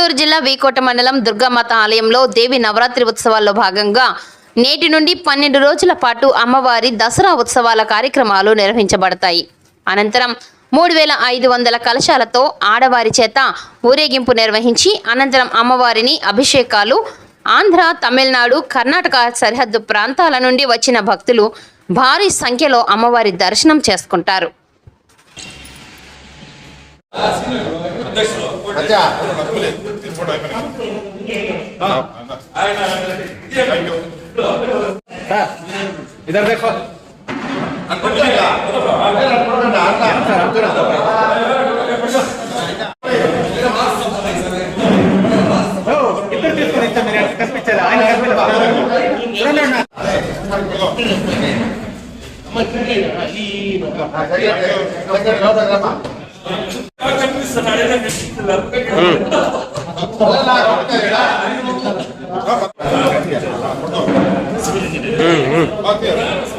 చిత్తూరు జిల్లా వీకోట మండలం దుర్గామాత ఆలయంలో దేవి నవరాత్రి ఉత్సవాల్లో భాగంగా నేటి నుండి పన్నెండు రోజుల పాటు అమ్మవారి దసరా ఉత్సవాల కార్యక్రమాలు నిర్వహించబడతాయి. అనంతరం మూడు వేల ఐదు వందల కలశాలతో ఆడవారి చేత ఊరేగింపు నిర్వహించి అనంతరం అమ్మవారిని అభిషేకాలు ఆంధ్ర తమిళనాడు కర్ణాటక సరిహద్దు ప్రాంతాల నుండి వచ్చిన భక్తులు భారీ సంఖ్యలో అమ్మవారి దర్శనం చేసుకుంటారు. ఇద్దరు దేఖో ఇద్దరు తీసుకుని ఇచ్చారు మీరు కనిపించారు ఆయన కనిపించారు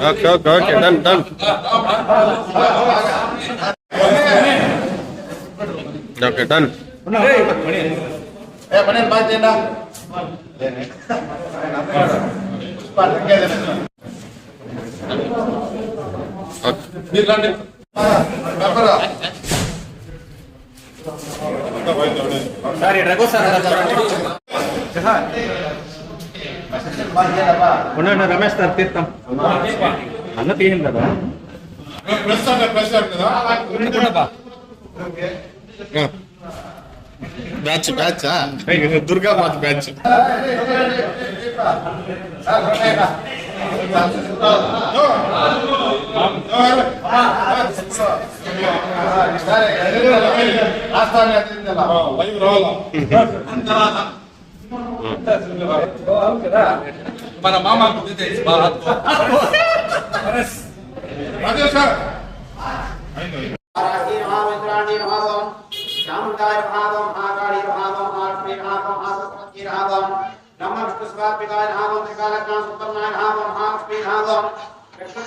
okay okay okay done done okay done ఏ పని బాగా చేయండి మీరు రండి సార్ ఈ రఘు సార్ అలా చూడండి. ఉండండి రమేష్ సార్ తీర్థం అన్న తీయండి కదా బ్యాచ్ బ్యాచ్ దుర్గా మాత బ్యాచ్ మన మామ వారాహి మహామిత్రాణి మహావం చాముండాయ మహావం మహాకాళి మహావం మహాలక్ష్మి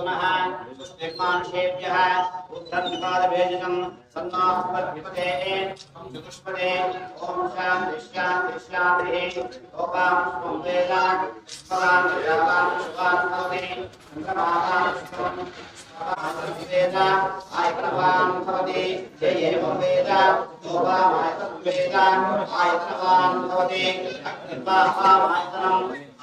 మహావం పద్మాక్షిణి మహావం सत्कार भेजनम सन्नाथ पर विपदे दुष्पदे ओम शाम दिशा दिशा दे ओकाम सुमेला सुकाम जाता सुकाम तोते सुकामा सुकामा आय प्रवान तोते जय ये मुमेला तोबा माय तुमेला आय प्रवान तोते अक्षिपा माय तनम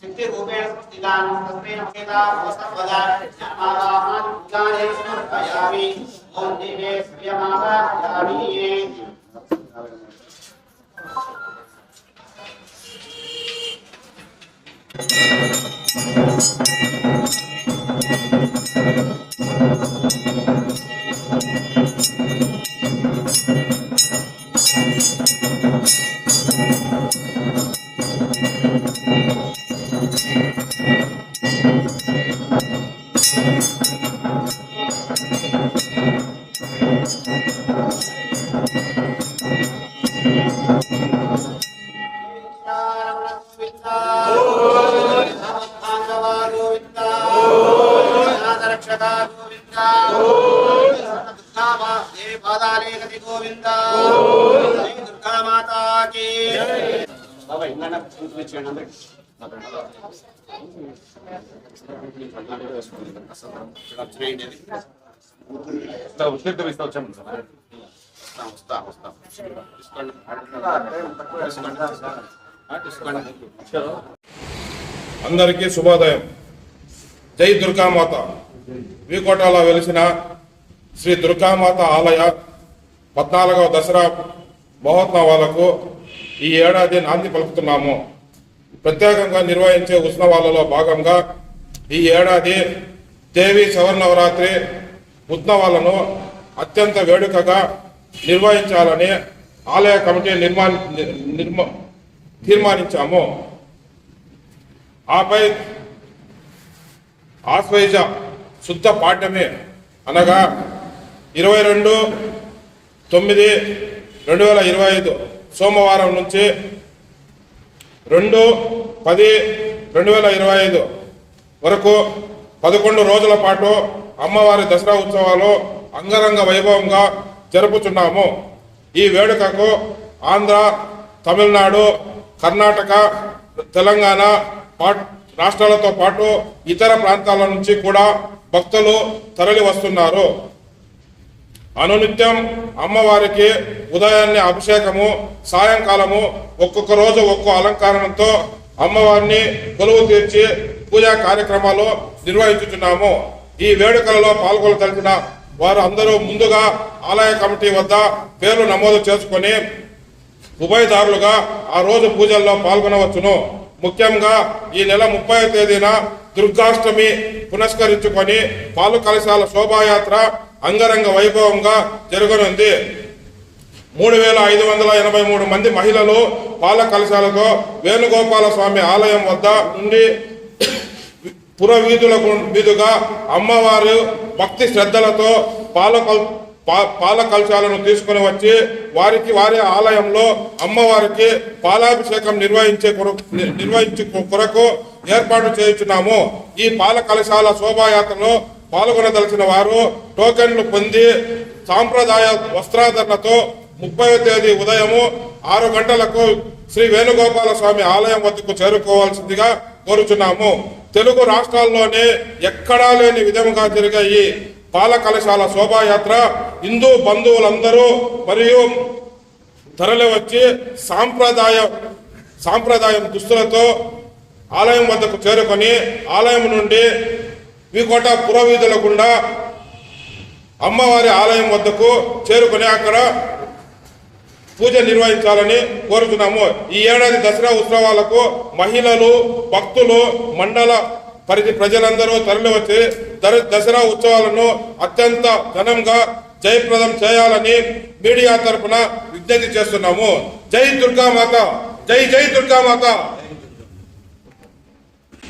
चिंते रूपे सुतिदान सत्वे नमेदा वसत वदा चमारा मन उदारे सुर भयावी मोदी గోవింద దుర్గా మాతాకి ఇందాక చూపించండి అందరికి ఇస్తా వచ్చాము వస్తా వస్తా తీసుకోండి తీసుకోండి అందరికీ శుభోదయం. జై దుర్గామాత. వికోటలో వెలిసిన శ్రీ దుర్గామాత ఆలయ పద్నాలుగవ దసరా మహోత్సవాలకు ఈ ఏడాది నాంది పలుకుతున్నాము. ప్రత్యేకంగా నిర్వహించే ఉత్సవాలలో భాగంగా ఈ ఏడాది దేవి శవన్నవరాత్రి ఉత్సవాలను అత్యంత వేడుకగా నిర్వహించాలని ఆలయ కమిటీ నిర్మా నిర్మ తీర్మానించాము. ఆపై ఆశ్వయుజ శుద్ధ పాఠ్యమే అనగా ఇరవై రెండు తొమ్మిది రెండు వేల ఇరవై ఐదు సోమవారం నుంచి రెండు పది రెండు వేల ఇరవై ఐదు వరకు పదకొండు రోజుల పాటు అమ్మవారి దసరా ఉత్సవాలు అంగరంగ వైభవంగా జరుపుచున్నాము. ఈ వేడుకకు ఆంధ్ర తమిళనాడు కర్ణాటక తెలంగాణ రాష్ట్రాలతో పాటు ఇతర ప్రాంతాల నుంచి కూడా భక్తులు తరలి వస్తున్నారు అనునిత్యం అమ్మవారికి ఉదయాన్నే అభిషేకము సాయంకాలము ఒక్కొక్క రోజు ఒక్కో అలంకారంతో అమ్మవారిని కొలువు తీర్చి పూజా కార్యక్రమాలు నిర్వహించుతున్నాము ఈ వేడుకలలో పాల్గొనదలిచిన వారు అందరూ ముందుగా ఆలయ కమిటీ వద్ద పేర్లు నమోదు చేసుకొని ఉభయదారులుగా ఆ రోజు పూజల్లో పాల్గొనవచ్చును. ముఖ్యంగా ఈ నెల ముప్పై తేదీన దుర్గాష్టమి పునస్కరించుకొని పాలు కలశాల శోభాయాత్ర అంగరంగ వైభవంగా జరగనుంది. మూడు వేల ఐదు వందల ఎనభై మూడు మంది మహిళలు పాల కలశాలతో వేణుగోపాల స్వామి ఆలయం వద్ద నుండి పురవీధులకు వీధుగా మీదుగా అమ్మవారు భక్తి శ్రద్ధలతో పాల కల్- పాల కలశాలను తీసుకుని వచ్చి వారికి వారి ఆలయంలో అమ్మవారికి పాలాభిషేకం నిర్వహించే కొరకు నిర్వహించే కొరకు ఏర్పాటు చేయించున్నాము. ఈ పాల కలశాల శోభాయాత్రలో పాల్గొనదలసిన వారు టోకెన్లు పొంది సాంప్రదాయ వస్త్రాధరణతో ముప్పై తేదీ ఉదయము ఆరు గంటలకు శ్రీ వేణుగోపాల స్వామి ఆలయం వద్దకు చేరుకోవాల్సిందిగా కోరుచున్నాము. తెలుగు రాష్ట్రాల్లోనే ఎక్కడా లేని విధముగా జరిగే ఈ పాలకలశాల శోభాయాత్ర హిందూ బంధువులందరూ మరియు తరలి వచ్చి సాంప్రదాయ సాంప్రదాయం దుస్తులతో ఆలయం వద్దకు చేరుకొని ఆలయం నుండి వికోట పురవీధుల గుండా అమ్మవారి ఆలయం వద్దకు చేరుకుని అక్కడ పూజ నిర్వహించాలని కోరుతున్నాము. ఈ ఏడాది దసరా ఉత్సవాలకు మహిళలు భక్తులు మండల పరిధి ప్రజలందరూ తరలివచ్చి దసరా ఉత్సవాలను అత్యంత ఘనంగా జయప్రదం చేయాలని మీడియా తరపున విజ్ఞప్తి చేస్తున్నాము. జై దుర్గామాత జై జై దుర్గామాత!